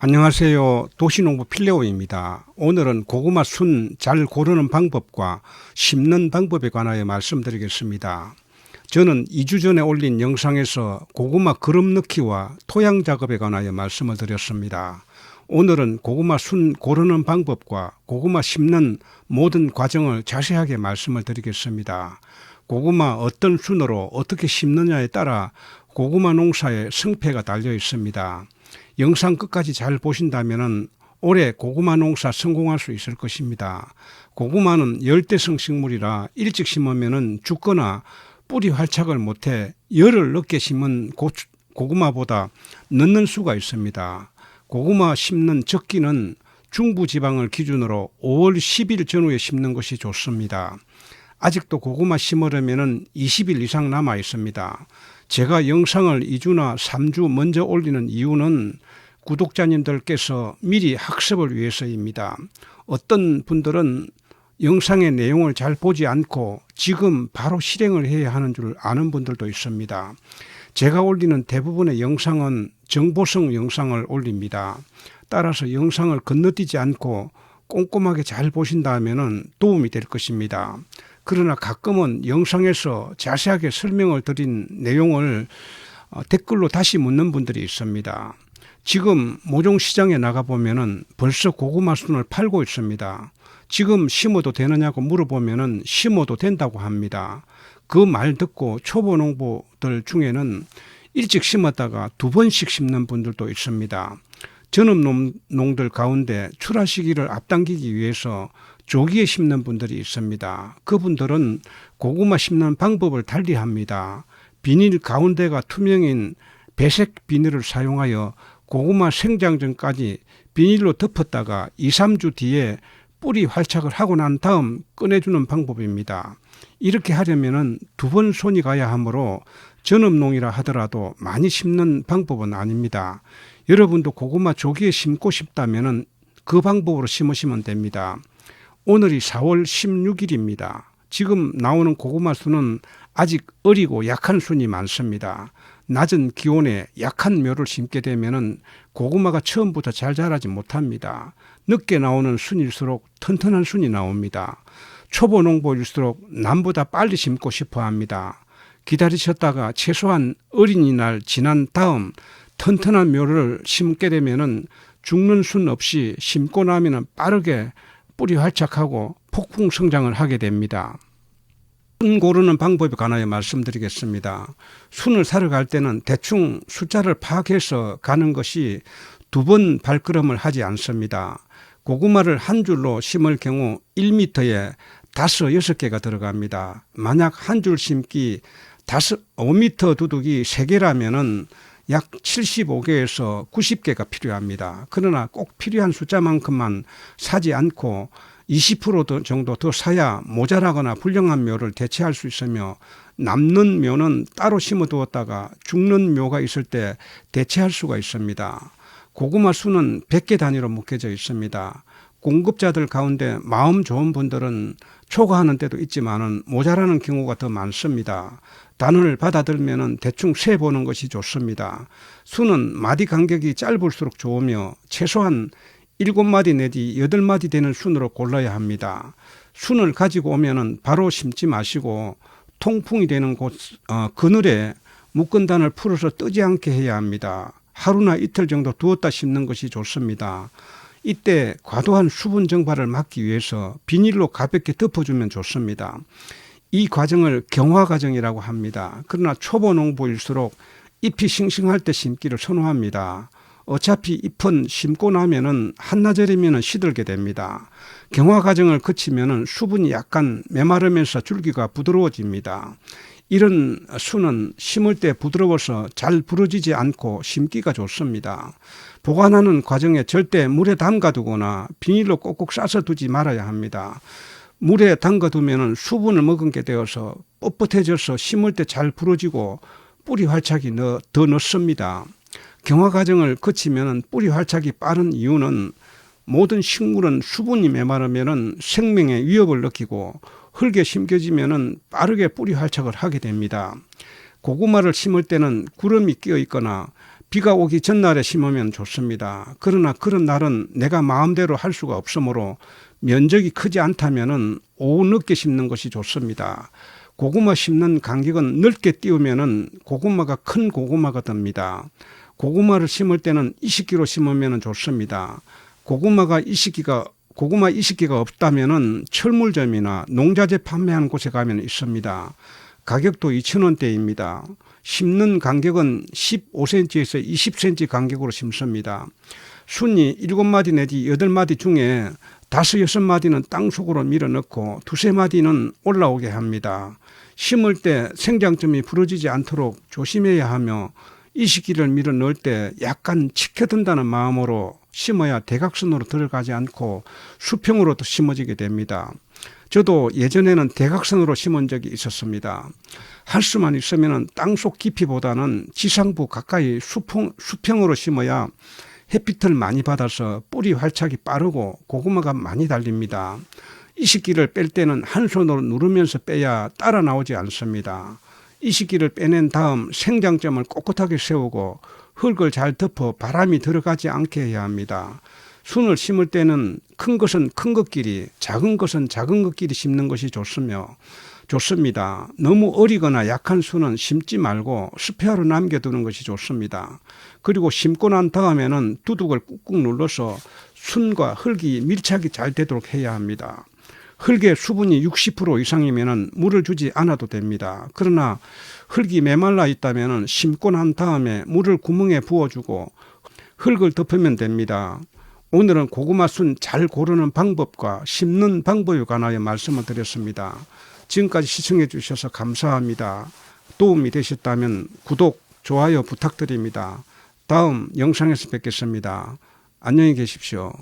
안녕하세요. 도시농부 필레오입니다. 오늘은 고구마 순 잘 고르는 방법과 심는 방법에 관하여 말씀드리겠습니다. 저는 2주 전에 올린 영상에서 고구마 그름 넣기와 토양 작업에 관하여 말씀을 드렸습니다. 오늘은 고구마 순 고르는 방법과 고구마 심는 모든 과정을 자세하게 말씀을 드리겠습니다. 고구마 어떤 순으로 어떻게 심느냐에 따라 고구마 농사의 승패가 달려 있습니다. 영상 끝까지 잘 보신다면 올해 고구마 농사 성공할 수 있을 것입니다. 고구마는 열대성 식물이라 일찍 심으면 죽거나 뿌리 활착을 못해 열을 늦게 심은 고추, 고구마보다 늦는 수가 있습니다. 고구마 심는 적기는 중부 지방을 기준으로 5월 10일 전후에 심는 것이 좋습니다. 아직도 고구마 심으려면 20일 이상 남아 있습니다. 제가 영상을 2주나 3주 먼저 올리는 이유는 구독자님들께서 미리 학습을 위해서입니다. 어떤 분들은 영상의 내용을 잘 보지 않고 지금 바로 실행을 해야 하는 줄 아는 분들도 있습니다. 제가 올리는 대부분의 영상은 정보성 영상을 올립니다. 따라서 영상을 건너뛰지 않고 꼼꼼하게 잘 보신다면 도움이 될 것입니다. 그러나 가끔은 영상에서 자세하게 설명을 드린 내용을 어, 댓글로 다시 묻는 분들이 있습니다. 지금 모종 시장에 나가 보면은 벌써 고구마 순을 팔고 있습니다. 지금 심어도 되느냐고 물어보면은 심어도 된다고 합니다. 그 말 듣고 초보 농부들 중에는 일찍 심었다가 두 번씩 심는 분들도 있습니다. 전업 농들 가운데 출하 시기를 앞당기기 위해서 조기에 심는 분들이 있습니다. 그분들은 고구마 심는 방법을 달리 합니다. 비닐 가운데가 투명인 배색 비닐을 사용하여 고구마 생장 전까지 비닐로 덮었다가 2, 3주 뒤에 뿌리 활착을 하고 난 다음 꺼내주는 방법입니다. 이렇게 하려면 두 번 손이 가야 하므로 전업농이라 하더라도 많이 심는 방법은 아닙니다. 여러분도 고구마 조기에 심고 싶다면 그 방법으로 심으시면 됩니다. 오늘이 4월 16일입니다. 지금 나오는 고구마 수는 아직 어리고 약한 순이 많습니다. 낮은 기온에 약한 묘를 심게 되면 고구마가 처음부터 잘 자라지 못합니다. 늦게 나오는 순일수록 튼튼한 순이 나옵니다. 초보 농부일수록 남보다 빨리 심고 싶어 합니다. 기다리셨다가 최소한 어린이날 지난 다음 튼튼한 묘를 심게 되면 죽는 순 없이 심고 나면 빠르게 뿌리 활착하고 폭풍 성장을 하게 됩니다. 순 고르는 방법에 관하여 말씀드리겠습니다. 순을 사러 갈 때는 대충 숫자를 파악해서 가는 것이 두 번 발걸음을 하지 않습니다. 고구마를 한 줄로 심을 경우 1미터에 다섯, 여섯 개가 들어갑니다. 만약 한 줄 심기 다섯, 5미터 두둑이 세개라면은 약 75개에서 90개가 필요합니다. 그러나 꼭 필요한 숫자만큼만 사지 않고 20% 정도 더 사야 모자라거나 불량한 묘를 대체할 수 있으며 남는 묘는 따로 심어 두었다가 죽는 묘가 있을 때 대체할 수가 있습니다. 고구마 수는 100개 단위로 묶여져 있습니다. 공급자들 가운데 마음 좋은 분들은 초과하는 때도 있지만은 모자라는 경우가 더 많습니다. 단원을 받아들면 대충 세 보는 것이 좋습니다. 수는 마디 간격이 짧을수록 좋으며 최소한 일곱 마디 내지 여덟 마디 되는 순으로 골라야 합니다. 순을 가지고 오면은 바로 심지 마시고 통풍이 되는 곳 어, 그늘에 묶은 단을 풀어서 뜨지 않게 해야 합니다. 하루나 이틀 정도 두었다 심는 것이 좋습니다. 이때 과도한 수분 증발을 막기 위해서 비닐로 가볍게 덮어주면 좋습니다. 이 과정을 경화 과정이라고 합니다. 그러나 초보 농부일수록 잎이 싱싱할 때 심기를 선호합니다. 어차피 잎은 심고 나면은 한나절이면은 시들게 됩니다. 경화 과정을 거치면은 수분이 약간 메마르면서 줄기가 부드러워집니다. 이런 수는 심을 때 부드러워서 잘 부러지지 않고 심기가 좋습니다. 보관하는 과정에 절대 물에 담가두거나 비닐로 꼭꼭 싸서 두지 말아야 합니다. 물에 담가두면 수분을 머금 게 되어서 뻣뻣해져서 심을 때 잘 부러지고 뿌리 활착이 더 늦습니다. 경화 과정을 거치면 뿌리 활착이 빠른 이유는 모든 식물은 수분이 메마르면 생명의 위협을 느끼고 흙에 심겨지면 빠르게 뿌리 활착을 하게 됩니다. 고구마를 심을 때는 구름이 끼어 있거나 비가 오기 전날에 심으면 좋습니다. 그러나 그런 날은 내가 마음대로 할 수가 없으므로 면적이 크지 않다면은 오후 늦게 심는 것이 좋습니다. 고구마 심는 간격은 넓게 띄우면은 고구마가 큰 고구마가 됩니다. 고구마를 심을 때는 20기로 심으면 좋습니다. 고구마가 20기가 고구마 20기가 없다면은 철물점이나 농자재 판매하는 곳에 가면 있습니다. 가격도 2,000원대입니다. 심는 간격은 15cm에서 20cm 간격으로 심습니다. 순이 7마디 내지 8마디 중에 5, 6마디는 땅 속으로 밀어넣고 두세 마디는 올라오게 합니다. 심을 때 생장점이 부러지지 않도록 조심해야 하며 이 시기를 밀어 넣을 때 약간 치켜든다는 마음으로 심어야 대각선으로 들어가지 않고 수평으로 또 심어지게 됩니다. 저도 예전에는 대각선으로 심은 적이 있었습니다. 할 수만 있으면 땅속 깊이보다는 지상부 가까이 수평, 수평으로 심어야 햇빛을 많이 받아서 뿌리 활착이 빠르고 고구마가 많이 달립니다. 이 시기를 뺄 때는 한 손으로 누르면서 빼야 따라 나오지 않습니다. 이 시기를 빼낸 다음 생장점을 꼿꼿하게 세우고 흙을 잘 덮어 바람이 들어가지 않게 해야 합니다. 순을 심을 때는 큰 것은 큰 것끼리, 작은 것은 작은 것끼리 심는 것이 좋으며 좋습니다. 너무 어리거나 약한 순은 심지 말고 스페어로 남겨두는 것이 좋습니다. 그리고 심고 난 다음에는 두둑을 꾹꾹 눌러서 순과 흙이 밀착이 잘 되도록 해야 합니다. 흙의 수분이 60% 이상이면 물을 주지 않아도 됩니다. 그러나 흙이 메말라 있다면 심고 난 다음에 물을 구멍에 부어주고 흙을 덮으면 됩니다. 오늘은 고구마 순 잘 고르는 방법과 심는 방법에 관하여 말씀을 드렸습니다. 지금까지 시청해 주셔서 감사합니다. 도움이 되셨다면 구독, 좋아요 부탁드립니다. 다음 영상에서 뵙겠습니다. 안녕히 계십시오.